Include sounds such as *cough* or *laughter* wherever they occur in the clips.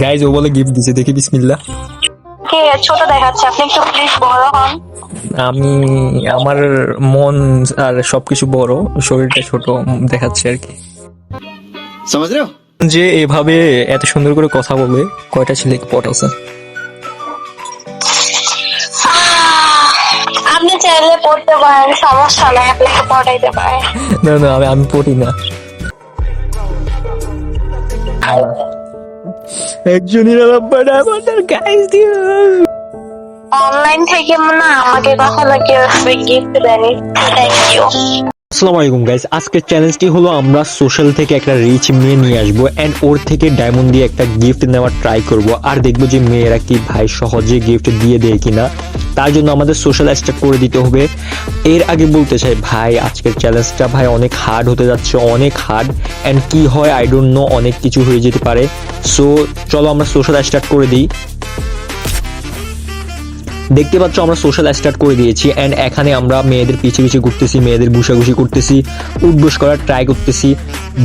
Guys ও বলে gift দিছে দেখি বিসমিল্লা কে ছোট দেখাচ্ছে আপনি একটু প্লিজ বড় হন। আমি আমার মন আর সবকিছু বড় শরীরটা ছোট দেখাচ্ছে আর কি। যে এভাবে এত সুন্দর করে কথা বলবে কয়টা ছেলে পটাইছে আপনি চাইলে পড়তে পারেন সমস্যা নাই পড়াইতে পারেন। না না আমি পড়ি না। একজন নিরানব্বই আমাদের গাইজ দিও অনলাইন থেকে মনে আমাকে কখনো কেউ গিফট দেয়নি। থ্যাংক ইউ আসসালামু আলাইকুম গাইস আজকের চ্যালেঞ্জটি হলো আমরা সোশ্যাল থেকে একটা রিচ মেয়ে নিয়ে আসব এন্ড ওর থেকে ডায়মন্ড দিয়ে একটা গিফট নেওয়ার ট্রাই করব। আর দেখব যে মেয়েরা কি ভাই সহজে গিফট দিয়ে দেয় কিনা। তার জন্য আমাদের সোশ্যাল স্টার্ট করে দিতে হবে। এর আগে বলতে চাই, ভাই, আজকের চ্যালেঞ্জটা ভাই অনেক হার্ড হতে যাচ্ছে, অনেক হার্ড এন্ড কি হয় আই ডোন্ট নো অনেক কিছু হয়ে যেতে পারে। সো চলো আমরা সোশ্যাল স্টার্ট করে দিই। দেখতে পাচ্ছ আমরা সোশ্যাল স্টার্ট করে দিয়েছি অ্যান্ড এখানে আমরা মেয়েদের পিছে পিছে ঘুরতেছি, মেয়েদের ঘুষাঘুষি করতেছি, উঠবোস করার ট্রাই করতেছি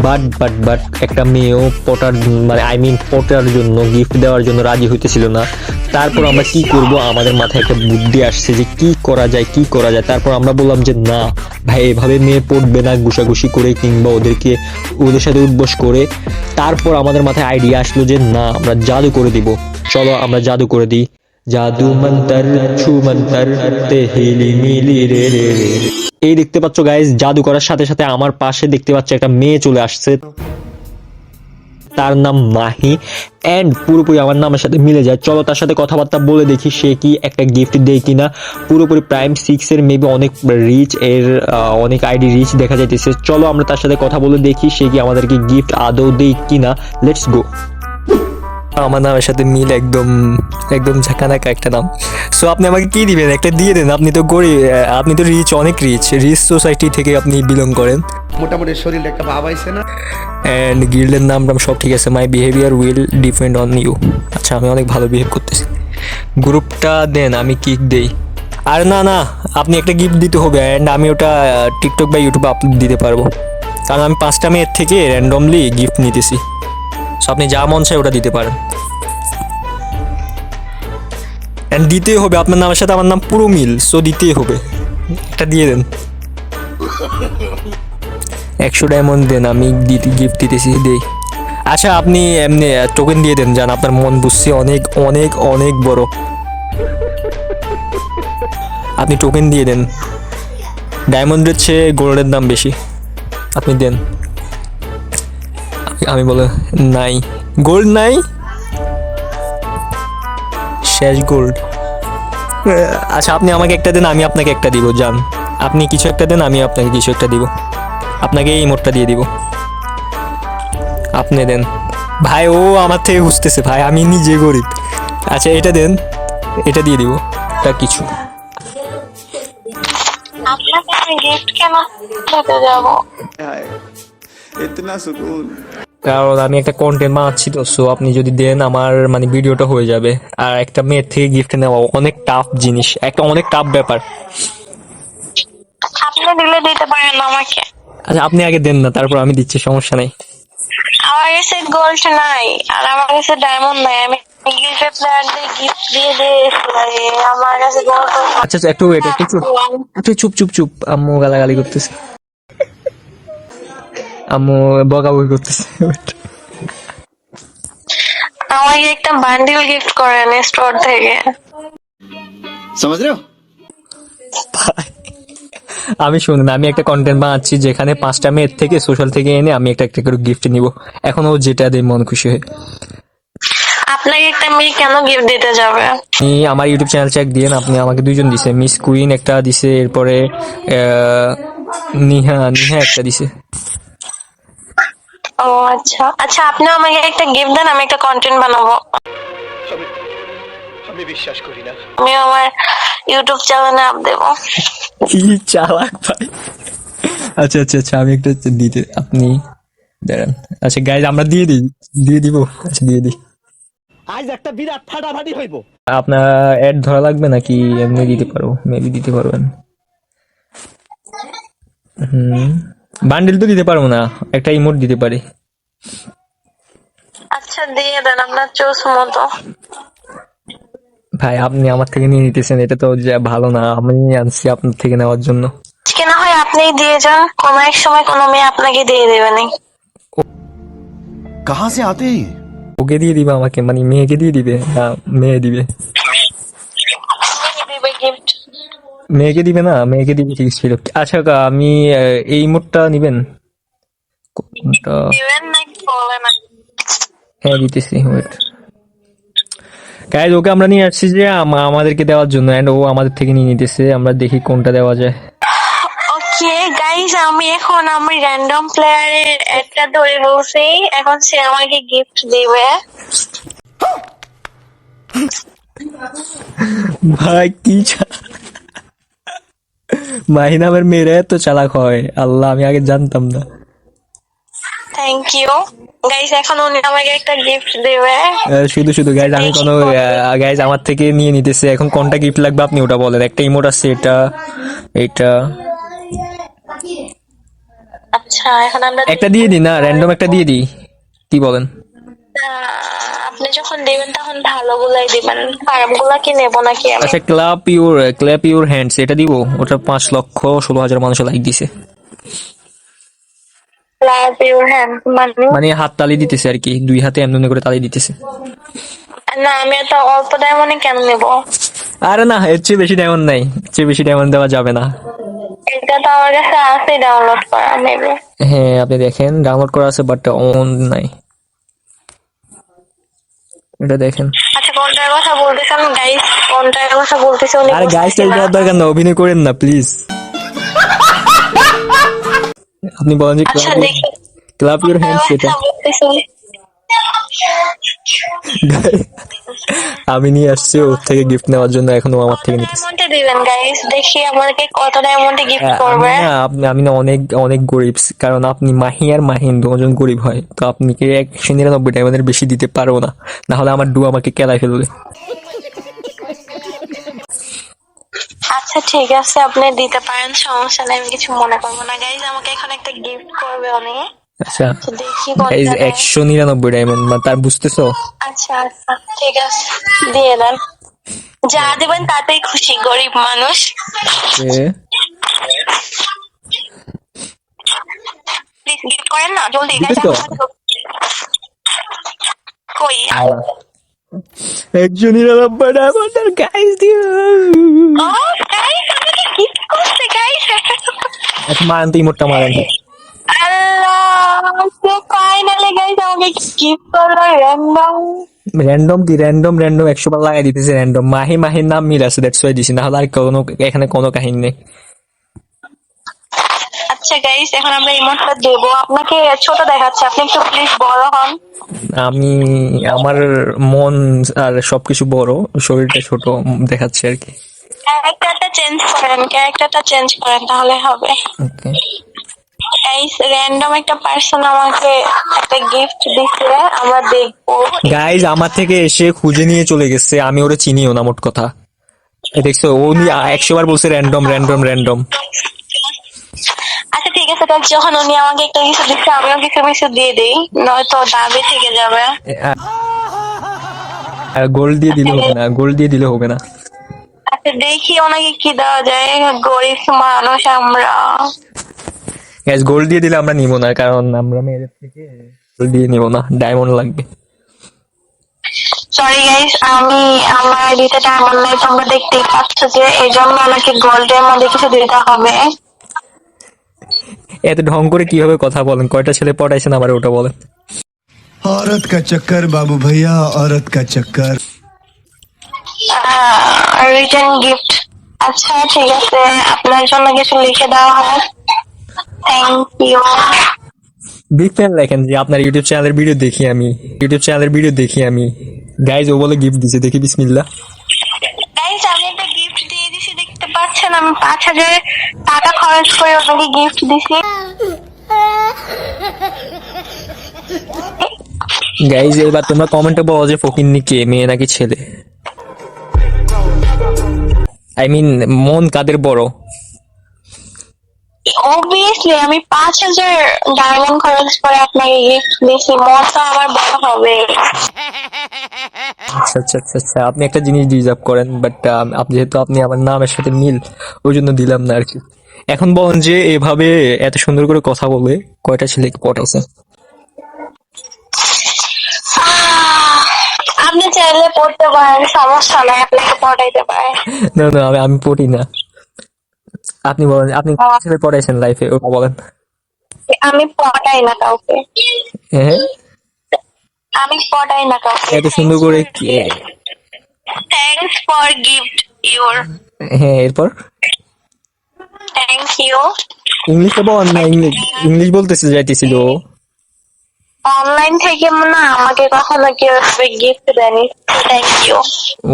বাট বাট বাট একটা মেয়েও পটার মানে আই মিন পটার জন্য গিফট দেওয়ার জন্য রাজি হইতেছিল না। তারপর আমরা কি করব? আমাদের মাথায় একটা বুদ্ধি আসছে যে কি করা যায়, কি করা যায়? তারপর আমরা বললাম যে না, ভাই, এভাবে মেয়ে পড়বে না ঘুষাঘুষি করে কিংবা ওদেরকে ওদের সাথে উঠবোস করে। তারপর আমাদের মাথায় আইডিয়া আসলো যে না, আমরা জাদু করে দিব। চলো আমরা জাদু করে দিই। জাদু মন্তর ছু মন্তর তে হিলি মিলি রে রে। এই দেখতে পাচ্ছ গাইস জাদু করার সাথে সাথে আমার পাশে দেখতে পাচ্ছ একটা মেয়ে চলে আসছে। তার নাম মাহি এন্ড পুরোপুরি আমার নামের সাথে মিলে যায়। চলো তার সাথে কথাবার্তা বলে দেখি সে কি একটা গিফট দেয় কিনা। পুরোপুরি প্রাইম সিক্স এর মেবি অনেক রিচ এর অনেক আইডি রিচ দেখা যাইতেছে। চলো আমরা তার সাথে কথা বলে দেখি সে কি আমাদেরকে গিফট আদৌ দেয় কিনা। লেটস গো আমার নামের সাথে মিল একদম একদম ঝাঁকানাকা একটা নাম। সো আপনি আমাকে কি দিবেন? একটা দিয়ে দেন। আপনি তো গরিব আপনি তো রিচ অনেক রিচ রিচ সোসাইটি থেকে আপনি বিলং করেন। মোটামুটি শরীরে একটা ভাব আইছে না? অ্যান্ড গিল্ডের নাম টাম সব ঠিক আছে। My behaviour will depend on you আচ্ছা আমি অনেক ভালো বিহেভ করতেছি। গ্রুপটা দেন আমি কিক দেই। আর না না আপনি একটা গিফট দিতে হবে। অ্যান্ড আমি ওটা টিকটক বা ইউটিউবে আপলোড দিতে পারব। কারণ আমি পাঁচটা মেয়ের থেকে র্যান্ডমলি গিফট নিতেছি। সো আপনি যা মন চায় ওটা দিতে পারেন। অ্যান্ড দিতেই হবে, আপনার নামের সাথে আমার নাম পুরো মিল সো দিতেই হবে। একটা দিয়ে দেন। একশো ডায়মন্ড দেন, আমি দিতে গিফট দিতেছি, দেই। আচ্ছা আপনি এমনি টোকেন দিয়ে দেন যান আপনার মন বুঝছি অনেক অনেক অনেক বড়। আপনি টোকেন দিয়ে দেন। ডায়মন্ডের চেয়ে গোল্ডের দাম বেশি। আপনি দেন। আমি বলে নাই। গোল্ড নাই? শেষ গোল্ড আচ্ছা আপনি আমাকে একটা দেন আমি আপনাকে একটা দিব যান আপনি কিছু একটা দেন আমি আপনাকে কিছু একটা দিব। আপনাকে এই মোটটা দিয়ে দিব। আপনি দেন। ভাই ও আমার থেকে বুঝতেছে ভাই আমি নিজে গরিব। আচ্ছা এটা দেন এটা দিয়ে দিব তা কিছু। আপনাকে আমি গিফট কেন যাব? ইতনা সুকুন। কারণ আমি একটা কন্টেন্ট বানাচ্ছি তো সো আপনি যদি দেন আমার মানে ভিডিওটা হয়ে যাবে। আর একটা মেয়ের থেকে গিফট নেওয়া অনেক টাফ জিনিস একটা অনেক টাফ ব্যাপার। আপনি দিলে দিতে পারেন আমাকে। আচ্ছা আপনি আগে দেন না তারপর আমি দিচ্ছি সমস্যা নাই। আমার কাছে গোল্ড নাই আর আমার কাছে ডায়মন্ড নাই আমি গিফট প্লেয়ারদের গিফট দিয়ে দিয়ে আমার কাছে গোল্ড আচ্ছা আচ্ছা একটু চুপ। একটু চুপ চুপ চুপ আম্মু গালাগালি করতেছে। আম্মু বকাবকি করতেছে। আমাকে একটা বান্ডিল গিফট করেন স্টোর থেকে। সমাজ আমি শুন আমি একটা কন্টেন্ট বানাচ্ছি যেখানে পাঁচটা মেয়ের থেকে সোশ্যাল থেকে এনে আমি একটা একটা করে গিফট নিব। এখন ও যেটা দেয় মন খুশি হয়। আপনাকে একটা মেয়ে কেন গিফট দিতে যাবে? আমি আমার ইউটিউব চ্যানেল চেক দিয়ে আপনি আমাকে দুইজন দিছে। মিস কুইন একটা দিছে এরপরে নিহা নিহা একটা দিছে। ও আচ্ছা। আচ্ছা আপনি আমাকে একটা গিফট দেন আমি একটা কন্টেন্ট বানাবো। আমি বিশ্বাস করি না। আমি আমার ইউটিউব চ্যানেলে আপ দেবো। কি চালাক ভাই। আচ্ছা আচ্ছা আচ্ছা আমি একটা দিতে আপনি দাঁড়ান। আচ্ছা গাইজ আমরা দিয়ে দিই দিয়ে দিব। আচ্ছা দিয়ে দিই। আজ একটা বিরাট ফাটাফাটি হইব। আপনার অ্যাড ধরা লাগবে নাকি? এমনি দিতে পারব মেবি দিতে পারবেন। হুম। বান্ডেল তো দিতে পারবো না একটা ইমোট দিতে পারি আচ্ছা আচ্ছা দিয়ে দেন আপনার চোস মতো ভাই আপনি আমার থেকে নিয়ে নিতেছেন এটা তো যে ভালো না আমি আনছি আপনার থেকে নেওয়ার জন্য আজকে না হয় আপনিই দিয়ে যান কোনো এক সময় কোনো মেয়ে আপনাকে দিয়ে দেবে না कहाँ से आते हैं ये? ওকে দিয়ে দিবে আমাকে মানে মেয়েকে দিয়ে দিবে না মেয়ে দিবে দিবে মেয়েকে দিবে না? মেয়েকে দিবে ঠিক ছিল আচ্ছা কা, আমি এই মোটটা নিবেন? হ্যাঁ দিতেছি ওয়েট গাইজ ওকে আমরা নিয়ে আসছি যে আমাদেরকে দেওয়ার জন্য এন্ড ও আমাদের থেকে নিয়ে নিতেছে আমরা দেখি কোনটা দেওয়া যায়। ওকে গাইস আমি এখন আমি র্যান্ডম প্লেয়ারের একটা ধরে বলছি। এখন সে আমাকে গিফট দিবে। ভাই কি চা- মাহি নামের মেয়েরা এত চালাক হয়। আল্লাহ আমি আগে জানতাম না। থ্যাংক ইউ গাইস এখন উনি আমাকে একটা গিফট দিবে। শুধু শুধু গাইজ আমি কোনো গাইজ আমার থেকে নিয়ে নিতেছে। এখন কোনটা গিফট লাগবে আপনি ওটা বলেন। একটা ইমোট আছে এটা এটা। আচ্ছা এখন আমরা একটা দিয়ে দিই না র্যান্ডম একটা দিয়ে দিই। কি বলেন? আপনি যখন দিবেন তখন ভালো গুলাই দিবেন। খারাপগুলা কি নেব নাকি আমি? আচ্ছা ইউর ক্ল্যাপ ইউর হ্যান্ডস এটা দিব। ওটা পাঁচ লক্ষ ষোলো হাজার মানুষ লাইক দিছে। লাভ ইউর হ্যান্ড মানে? মানে হাত তালি দিতেছে আর কি দুই হাতে এমনি করে তালি দিতেছে। না আমি এত অল্প ডায়মন্ডে কেন নেব? আরে না এর চেয়ে বেশি ডায়মন্ড নাই। এর চেয়ে বেশি ডায়মন্ড দেওয়া যাবে না। এটা তো আমার কাছে আছে ডাউনলোড করা নেবে হ্যাঁ আপনি দেখেন ডাউনলোড করা আছে বাট অন নাই। এটা দেখেন আচ্ছা কোনটার কথা বলতেছেন গাইস কোনটার কথা বলতেছেন আরে গাইস না। দরকার না অভিনয় করেন না প্লিজ আপনি বলেন যে ক্লাব ক্লাব ইউর হ্যান্ডস এটা। *laughs* আমি নিয়ে আসছি ওর থেকে গিফট নেওয়ার জন্য এখন ও আমার থেকে নিতেছে। দিবেন গাইস দেখি আমাকে কত ডায়মন্ডে গিফট করবে। না আপনি আমি না অনেক অনেক গরিব কারণ আপনি মাহি আর মাহিন দুজন গরিব হয় তো আপনি কি একশো নিরানব্বই ডায়মন্ডের বেশি দিতে পারব না। না হলে আমার ডু আমাকে কেলায় ফেলবে। আচ্ছা ঠিক আছে আপনি দিতে পারেন সমস্যা নেই আমি কিছু মনে করব না। গাইস আমাকে এখন একটা গিফট করবে উনি আচ্ছা। এই একশো নিরানব্বই ডায়মন্ড মানে তার বুঝতেছো? আচ্ছা আচ্ছা ঠিক আছে দিয়ে দেন। যা দেবেন তাতেই খুশি গরিব মানুষ। প্লিজ গিফট করেন না জলদি কই? একশো নিরানব্বই ডায়মন্ডের গাইস দিও। ও গাইস আমাকে গিফট করছে গাইস আচ্ছা মারেন মারেন। আল্লাহ ফাইনালি গাইস আমাকে গিফট করল র্যান্ডম র্যান্ডম কি র্যান্ডম র্যান্ডম একশো বার লাগাই দিতেছে র্যান্ডম মাহি মাহির নাম মিল আছে দ্যাটস ওয়াই দিছি না হলে আর কোনো এখানে কোনো কাহিনী নেই। আচ্ছা গাইস এখন আমরা ইমোটটা দেব। আপনাকে ছোট দেখাচ্ছে আপনি একটু প্লিজ বড় হন। আমি আমার মন আর সবকিছু বড় শরীরটা ছোট দেখাচ্ছে আর কি। ক্যারেক্টারটা চেঞ্জ করেন ক্যারেক্টারটা চেঞ্জ করেন তাহলে হবে। ওকে র্যান্ডম একটা পার্সন আমাকে একটা গিফট দিছে আমরা দেখব। গাইজ আমার থেকে এসে খুঁজে নিয়ে চলে গেছে আমি ওরে চিনিও না মোট কথা। এ দেখছ ও একশো বার বলছে র্যান্ডম র্যান্ডম র্যান্ডম আচ্ছা ঠিক আছে তাহলে যখন উনি আমাকে একটা কিছু দিচ্ছে আমিও কিছু কিছু দিয়ে দিই নয়তো দাবি থেকে যাবে। গোল্ড দিয়ে দিলে হবে না গোল্ড দিয়ে দিলে হবে না। আচ্ছা দেখি ওনাকে কি দেওয়া যায় গরিব মানুষ আমরা। গ্যাস গোল্ড দিয়ে দিলে আমরা নিব না কারণ আমরা মেয়েদের থেকে গোল্ড দিয়ে নিব না ডায়মন্ড লাগবে সরি গাইস আমি আমার দিতে ডায়মন্ড নাই তোমরা দেখতেই পাচ্ছ যে এই জন্য আমাকে গোল্ডের মধ্যে কিছু দিতে হবে এত ঢং করে কিভাবে কথা বলেন কয়টা ছেলে পড়াইছেন আবার ওটা বলেন औरत का चक्कर बाबू भैया औरत का चक्कर রিটার্ন গিফট আচ্ছা ঠিক আছে আপনার জন্য কিছু লিখে দেওয়া হয় থ্যাংক ইউ বিগ ফ্যান লেখেন যে আপনার ইউটিউব চ্যানেলের ভিডিও দেখি আমি। ইউটিউব চ্যানেলের ভিডিও দেখি আমি। গাইজ ও বলে গিফট দিছে দেখি বিসমিল্লা গাইস আমি একটা গিফট দিয়ে দিছি দেখতে পাচ্ছেন? আমি পাঁচ হাজার টাকা খরচ করে ওনাকে গিফট দিছি। গাইজ এবার তোমরা কমেন্টে বলো যে ফকিন্নি কে মেয়ে নাকি ছেলে? আই মিন মন কাদের বড়? অবভিয়াসলি আমি পাঁচ হাজার ডায়মন্ড খরচ করে আপনাকে গিফট দিয়েছি। মন আমার বড় হবে। আচ্ছা আচ্ছা আচ্ছা আচ্ছা। আপনি একটা জিনিস ডিজার্ভ করেন বাট আপনি যেহেতু আপনি আমার নামের সাথে মিল ওই জন্য দিলাম না আর কি এখন বলেন যে এভাবে এত সুন্দর করে কথা বলে কয়টা ছেলে পটাইছে আপনি চাইলে পড়তে পারেন সমস্যা নাই আপনাকে পড়াইতে পারে না না আমি পড়ি না। আপনি বলেন আপনি কোন ছেলে পড়াইছেন লাইফে ওটা বলেন। আমি পড়াই না কাউকে। হ্যাঁ আমি পড়াই না কাউকে। এত সুন্দর করে কি- থ্যাঙ্কস ফর গিফট ইওর হ্যাঁ এরপর? থ্যাংক ইউ ইংলিশে বল না ইংলিশ ইংলিশ বলতেছে যাইতেছিল ও। অনলাইন থেকে না আমাকে কখনো কেউ গিফট দেয়নি। Thank you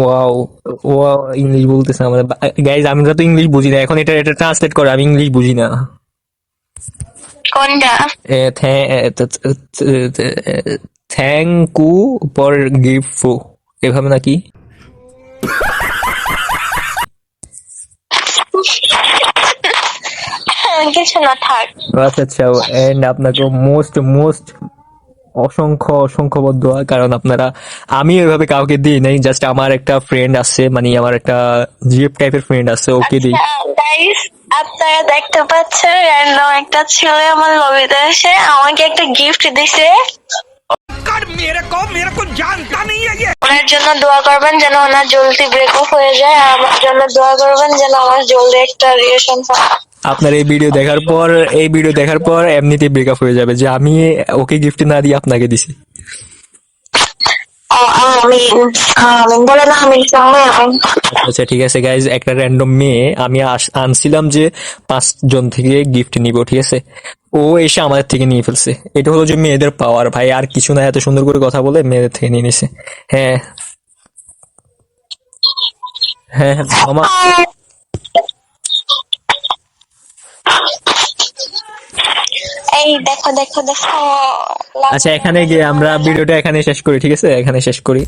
wow wow English বলতেছে আমাদের। গাইজ আমরা তো ইংলিশ বুঝি না। এখন এটা এটা ট্রান্সলেট করে আমি ইংলিশ বুঝি না। কোনটা? থ্যাংক ইউ ফর গিফট এভাবে নাকি? *laughs* কিছু না থাক। আচ্ছা আচ্ছা এন্ড আপনাকে মোস্ট মোস্ট অসংখ্য অসংখ্য বদ্ধ কারণ আপনারা আমি এভাবে কাউকে দিই নাই জাস্ট আমার একটা ফ্রেন্ড আছে মানে আমার একটা জিএফ টাইপের ফ্রেন্ড আছে ওকে দিই। আপনারা দেখতে পাচ্ছেন র্যান্ডম একটা ছেলে আমার লবিতে এসে আমাকে একটা গিফট দিছে। ওনার জন্য দোয়া করবেন যেন ওনার জলদি ব্রেকআপ হয়ে যায় আর আমার জন্য দোয়া করবেন যেন আমার জলদি একটা রিলেশন হয়। আপনার এই ভিডিও দেখার পর এই ভিডিও দেখার পর এমনিতেই ব্রেকআপ হয়ে যাবে যে আমি ওকে গিফট না দিয়ে আপনাকে দিছি। আচ্ছা ঠিক আছে গাইজ একটা র্যান্ডম মেয়ে আমি আনছিলাম যে পাঁচ জন থেকে গিফট নিব ঠিক আছে? ও এসে আমাদের থেকে নিয়ে ফেলছে। এটা হলো যে মেয়েদের পাওয়ার ভাই আর কিছু না এত সুন্দর করে কথা বলে মেয়েদের থেকে নিয়ে নিছে। হ্যাঁ। হ্যাঁ হ্যাঁ, মামা এই দেখো দেখো দেখো। আচ্ছা এখানে গিয়ে আমরা ভিডিওটা এখানে শেষ করি ঠিক আছে? এখানে শেষ করি।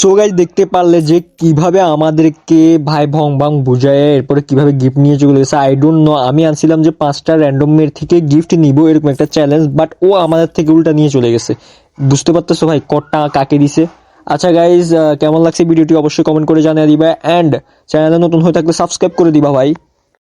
সো গাইজ দেখতে পারলে যে কীভাবে আমাদেরকে ভাই ভং ভাং বুঝায় এরপরে কীভাবে গিফট নিয়ে চলে গেছে আই ডোন্ট নো আমি আনছিলাম যে পাঁচটা র্যান্ডম মেয়ের থেকে গিফট নিব এরকম একটা চ্যালেঞ্জ বাট ও আমাদের থেকে উল্টা নিয়ে চলে গেছে। বুঝতে পারতেছো ভাই কটা কাকে দিছে? আচ্ছা গাইজ কেমন লাগছে ভিডিওটি? অবশ্যই কমেন্ট করে জানিয়ে দিবা। অ্যান্ড চ্যানেলে নতুন হয়ে থাকলে সাবস্ক্রাইব করে দিবা ভাই।